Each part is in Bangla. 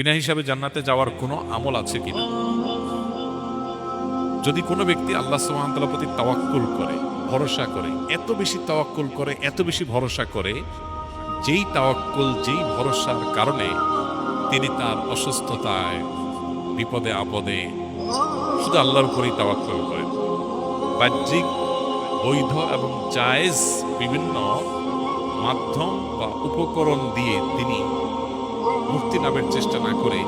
বিনা হিসাবে জান্নাতে যাওয়ার কোনো আমল আছে কিনা? যদি কোনো ব্যক্তি আল্লাহ সুবহানাহু প্রতি তাওয়াক্কুল করে, ভরসা করে, এত বেশি তাওয়াক্কুল করে, এত বেশি ভরসা করে, যেই তাওয়াক্কুল, যেই ভরসার কারণে তিনি তার অসুস্থতায়, বিপদে, আপদে শুধু আল্লাহর উপরেই তাওয়াক্কুল করেন। বাহ্যিক, বৈধ এবং জায়েজ বিভিন্ন মাধ্যম বা উপকরণ দিয়ে তিনি মুক্তি লাভের চেষ্টা না করে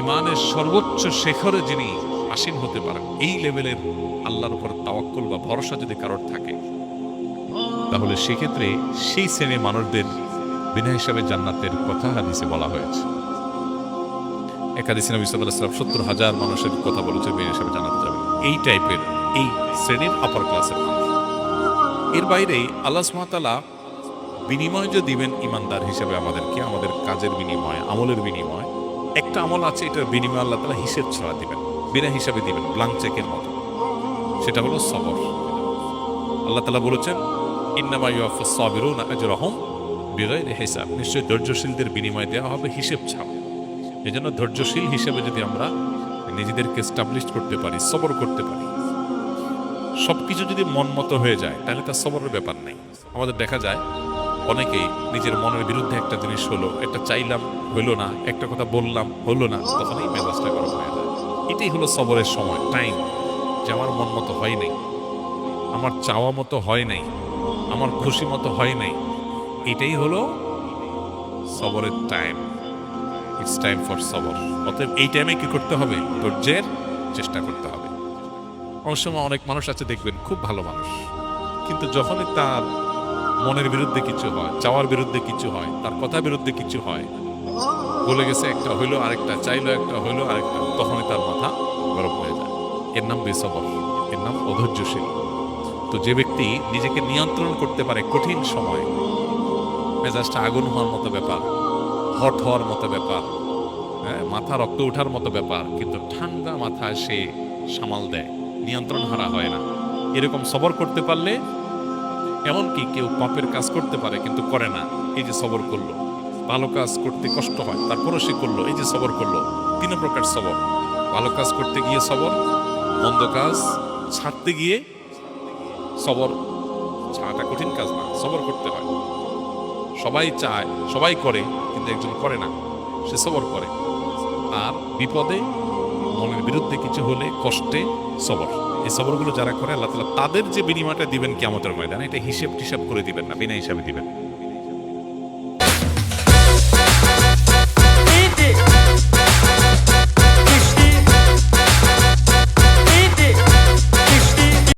ইমানের সর্বোচ্চ শেখরে যিনি আসীন হতে পারেন, এই লেভেলের আল্লাহর উপর তাওয়াক্কুল বা ভরসা যদি কারোর থাকে, তাহলে সেক্ষেত্রে সেই শ্রেণির মানুষদের বিনা হিসাবে জান্নাতের কথা হাদিসে বলা হয়েছে। একাদিসে নবী সাল্লাহ সাল্লাম সত্তর হাজার মানুষের কথা বলেছে বিনা হিসাবে জান্নাতে যাবে। এই টাইপের এই শ্রেণির আপার ক্লাসের মানুষ। এর বাইরে আল্লাহ সুমাতালা বিনিময় যে দিবেন ইমানদার হিসেবে আমাদেরকে, আমাদের কাজের বিনিময়, আমলের বিনিময়, একটা আমল আছে, এটার বিনিময় আল্লাহ তালা হিসেব ছাড়া দিবেন, বিনা হিসাবে দিবেন ব্লাঙ্ক চেকের মতো। সেটা হলো সবর। আল্লাহ তালা বলেছেন, ইন্নামা ইউফা সাবিরুন আজরাহুম বিগাইরি হিসাব। নিশ্চয়ই ধৈর্যশীলদের বিনিময় দেওয়া হবে হিসেব ছাড়া। জন্য ধৈর্যশীল হিসেবে যদি আমরা নিজেদেরকে স্টাবলিশ করতে পারি, সবর করতে পারি, সবকিছু যদি মন মতো হয়ে যায়, তাহলে তার সবরের ব্যাপার নেই। আমাদের দেখা যায় অনেকেই নিজের মনের বিরুদ্ধে একটা জিনিস হলো একটা চাইলাম, হলো না, একটা কথা বললাম, হলো না তখন এই মেজাজটা গরম হয়ে যায়। এটাই হলো সবরের সময়, টাইম। যে আমার মন মতো হয় নাই, আমার চাওয়া মতো হয় নাই, আমার খুশি মতো হয় নাই, এটাই হলো সবরের টাইম। ইটস টাইম ফর সবর। অতএব এই টাইমে কি করতে হবে? ধৈর্যের চেষ্টা করতে হবে। অনেক সময় অনেক মানুষ আছে, দেখবেন, খুব ভালো মানুষ। কিন্তু যখনই তার মনের বিরুদ্ধে কিছু হয় চাওয়ার বিরুদ্ধে কিছু হয় তার কথা বিরুদ্ধে কিছু হয়। বলে গেছে একটা হইল আরেকটা চাইলো একটা হইল আরেকটা। তখনই তার মাথা গরম হয়ে যায়। এর নাম বেসবর এর নাম অধৈর্যশীল। তো যে ব্যক্তি নিজেকে নিয়ন্ত্রণ করতে পারে কঠিন সময় মেজাজটা আগুন হওয়ার মতো ব্যাপার হট হওয়ার মতো ব্যাপার হ্যাঁ, মাথা রক্ত ওঠার মতো ব্যাপার কিন্তু ঠান্ডা মাথায় সে সামাল দেয় নিয়ন্ত্রণ হারা হয় না। এরকম সবর করতে পারলে এমনকি কেউ পাপের কাজ করতে পারে, কিন্তু করে না। এই যে সবর করল। ভালো কাজ করতে কষ্ট হয়, তারপরও সে করল। এই যে সবর করল, তিন প্রকার সবর। ভালো কাজ করতে গিয়ে সবর, মন্দ কাজ ছাড়তে গিয়ে সবর। ছাড়াটা কঠিন কাজ না, সবর করতে হয়। সবাই চায়, সবাই করে, কিন্তু একজন করে না, সে সবর করে। আর বিপদে, মনের বিরুদ্ধে কিছু হলে কষ্টে সবর। এই সবরগুলো যারা করে, আল্লাহ তালা তাদের যে বিনিময়টা দিবেন কেমতের ময়দান, এটা হিসেব হিসাব করে দিবেন না, বিনা হিসাবে দিবেন।